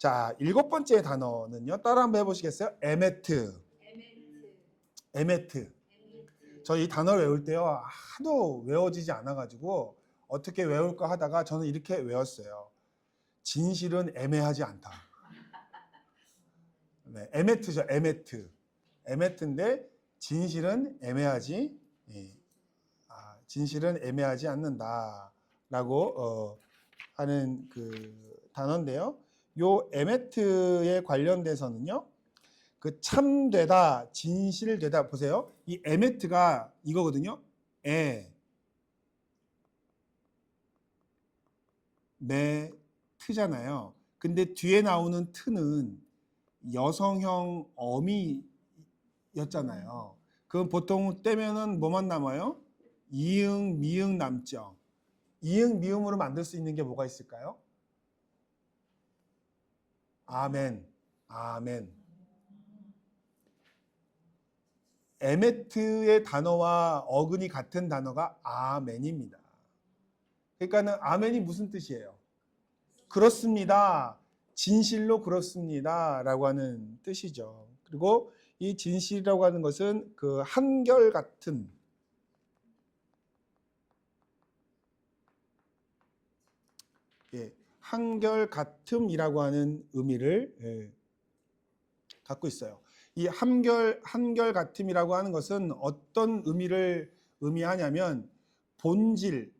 자, 일곱 번째 단어는요. 따라 한번 해보시겠어요? 에메트. 에메트. 에멘트, 저이 단어를 외울 때요. 하도 외워지지 않아가지고 어떻게 외울까 하다가 저는 이렇게 외웠어요. 진실은 애매하지 않다. 네, 에메트죠. 에메트. 에메트인데 진실은 애매하지. 예. 아, 진실은 애매하지 않는다라고 어, 하는 그 단어인데요. 요 에메트에 관련돼서는요. 그 참되다, 진실되다 보세요. 이 에메트가 이거거든요. 에, 매, 트잖아요. 근데 뒤에 나오는 트는 여성형 어미였잖아요. 그럼 보통 떼면은 뭐만 남아요? 이응, 미응 남죠. 이응, 미응으로 만들 수 있는 게 뭐가 있을까요? 아멘, 아멘. 에메트의 단어와 어근이 같은 단어가 아멘입니다. 그러니까는 아멘이 무슨 뜻이에요? 그렇습니다. 진실로 그렇습니다. 라고 하는 뜻이죠. 그리고 이 진실이라고 하는 것은 그 한결 같은 예, 한결 같음이라고 하는 의미를 예, 갖고 있어요. 이 한결 한결 같음이라고 하는 것은 어떤 의미를 의미하냐면 본질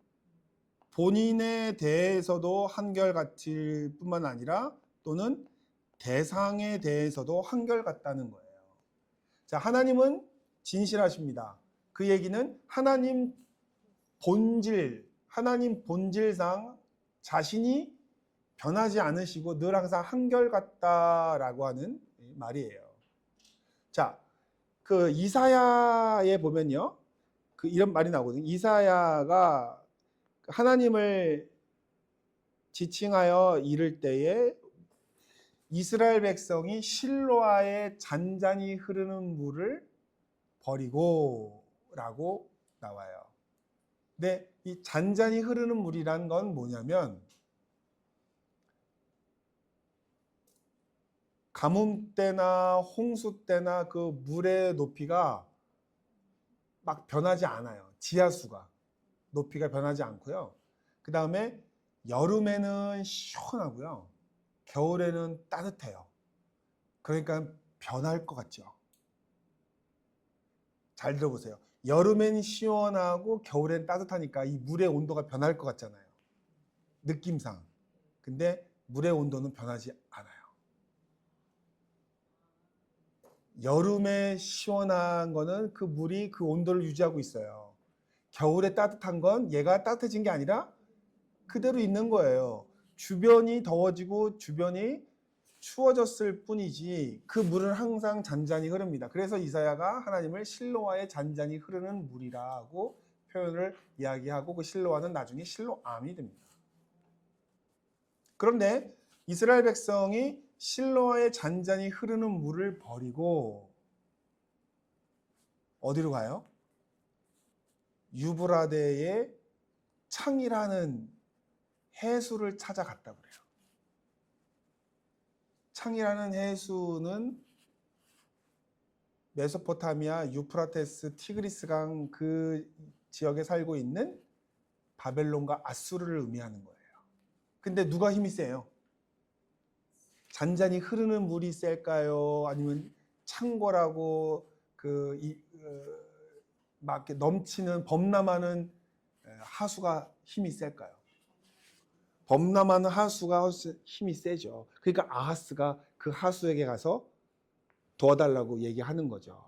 본인에 대해서도 한결 같을 뿐만 아니라 또는 대상에 대해서도 한결 같다는 거예요. 자, 하나님은 진실하십니다. 그 얘기는 하나님 본질, 하나님 본질상 자신이 변하지 않으시고 늘 항상 한결 같다라고 하는 말이에요. 자, 그 이사야에 보면요. 그 이런 말이 나오거든요. 이사야가 하나님을 지칭하여 이를 때에 이스라엘 백성이 실로아에 잔잔히 흐르는 물을 버리고 라고 나와요. 근데 이 잔잔히 흐르는 물이란 건 뭐냐면 가뭄 때나 홍수 때나 그 물의 높이가 막 변하지 않아요. 지하수가 높이가 변하지 않고요. 그 다음에 여름에는 시원하고요. 겨울에는 따뜻해요. 그러니까 변할 것 같죠. 잘 들어보세요. 여름엔 시원하고 겨울엔 따뜻하니까 이 물의 온도가 변할 것 같잖아요. 느낌상. 근데 물의 온도는 변하지 않아요. 여름에 시원한 거는 그 물이 그 온도를 유지하고 있어요. 겨울에 따뜻한 건 얘가 따뜻해진 게 아니라 그대로 있는 거예요. 주변이 더워지고 주변이 추워졌을 뿐이지 그 물은 항상 잔잔히 흐릅니다. 그래서 이사야가 하나님을 실로아의 잔잔히 흐르는 물이라고 표현을 이야기하고 그 실로아는 나중에 실로암이 됩니다. 그런데 이스라엘 백성이 실로아의 잔잔히 흐르는 물을 버리고 어디로 가요? 유브라데의 창이라는 해수를 찾아갔다 그래요. 창이라는 해수는 메소포타미아, 유프라테스, 티그리스강 그 지역에 살고 있는 바벨론과 아수르를 의미하는 거예요. 근데 누가 힘이 세요? 잔잔히 흐르는 물이 셀까요? 아니면 창고라고 그막 넘치는 범람하는 하수가 힘이 셀까요? 범람하는 하수가 힘이 세죠. 그러니까 아하스가 그 하수에게 가서 도와달라고 얘기하는 거죠.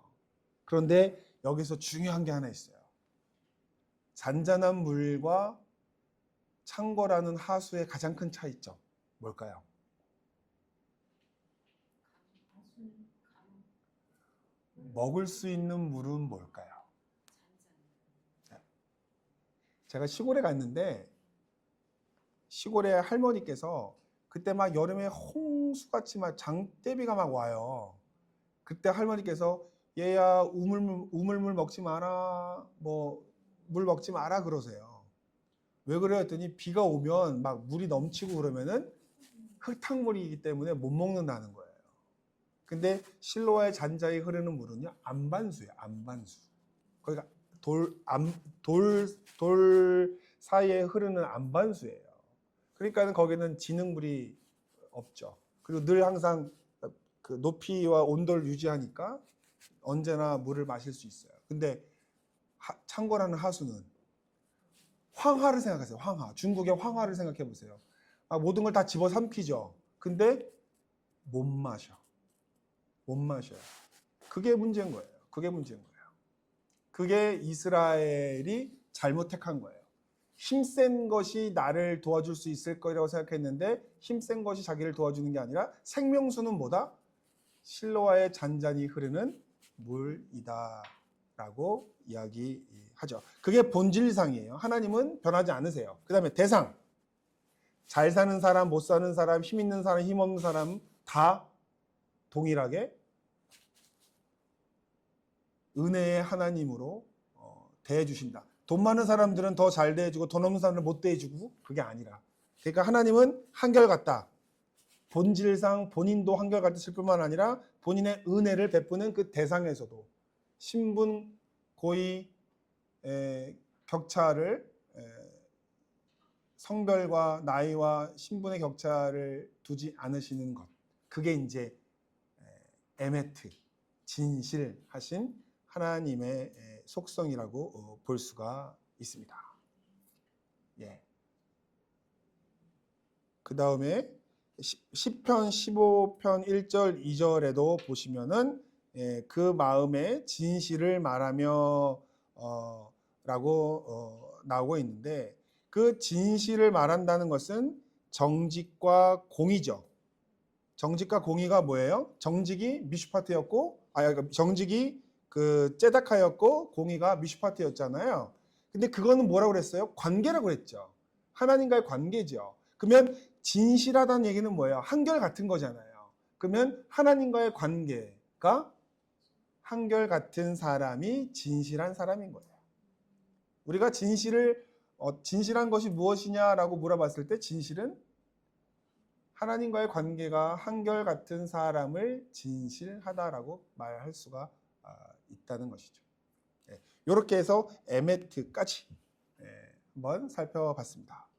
그런데 여기서 중요한 게 하나 있어요. 잔잔한 물과 창고라는 하수의 가장 큰 차이점 뭘까요? 가수는 감, 먹을 수 있는 물은 뭘까요? 제가 시골에 갔는데 시골에 할머니께서 그때 막 여름에 홍수같이 막 장대비가 막 와요. 그때 할머니께서 얘야 우물물 우물물 먹지 마라 뭐 물 먹지 마라 그러세요. 왜 그래요? 했더니 비가 오면 막 물이 넘치고 그러면은 흙탕물이기 때문에 못 먹는다는 거예요. 근데 실로와의 잔자에 흐르는 물은요 안반수예요. 안반수. 거기가 돌, 안, 돌, 돌 사이에 흐르는 안반수예요. 그러니까 거기는 지능물이 없죠. 그리고 늘 항상 그 높이와 온도를 유지하니까 언제나 물을 마실 수 있어요. 근데 하- 창고라는 하수는 황하를 생각하세요. 황하. 중국의 황하를 생각해 보세요. 아, 모든 걸 다 집어 삼키죠. 근데 못 마셔. 못 마셔요. 그게 문제인 거예요. 그게 문제인 거예요. 그게 이스라엘이 잘못 택한 거예요. 힘센 것이 나를 도와줄 수 있을 거라고 생각했는데 힘센 것이 자기를 도와주는 게 아니라 생명수는 뭐다? 실로와의 잔잔히 흐르는 물이다 라고 이야기하죠. 그게 본질상이에요. 하나님은 변하지 않으세요. 그 다음에 대상. 잘 사는 사람, 못 사는 사람, 힘 있는 사람, 힘 없는 사람 다 동일하게 은혜의 하나님으로 어, 대해 주신다. 돈 많은 사람들은 더 잘 대해주고 돈 없는 사람들은 못 대해주고 그게 아니라. 그러니까 하나님은 한결같다. 본질상 본인도 한결같으실 뿐만 아니라 본인의 은혜를 베푸는 그 대상에서도 신분 고위 에, 격차를 에, 성별과 나이와 신분의 격차를 두지 않으시는 것 그게 이제 에, 에메트 진실하신 하나님의 에, 속성이라고 어, 볼 수가 있습니다. 예. 그 다음에 10편 15편 1절 2절에도 보시면은 예, 그 마음의 진실을 말하며 어, 라고 어, 나오고 있는데 그 진실을 말한다는 것은 정직과 공의죠. 정직과 공의가 뭐예요? 정직이 미슈파트였고 아 그러니까 정직이 그 제다카였고 공의가 미슈파트였잖아요. 근데 그거는 뭐라고 그랬어요? 관계라고 그랬죠. 하나님과의 관계죠. 그러면 진실하다는 얘기는 뭐예요? 한결 같은 거잖아요. 그러면 하나님과의 관계가 한결 같은 사람이 진실한 사람인 거예요. 우리가 진실을 어, 진실한 것이 무엇이냐라고 물어봤을 때 진실은 하나님과의 관계가 한결 같은 사람을 진실하다라고 말할 수가 아, 있다는 것이죠. 이렇게 해서 에메트까지 예, 한번 살펴봤습니다.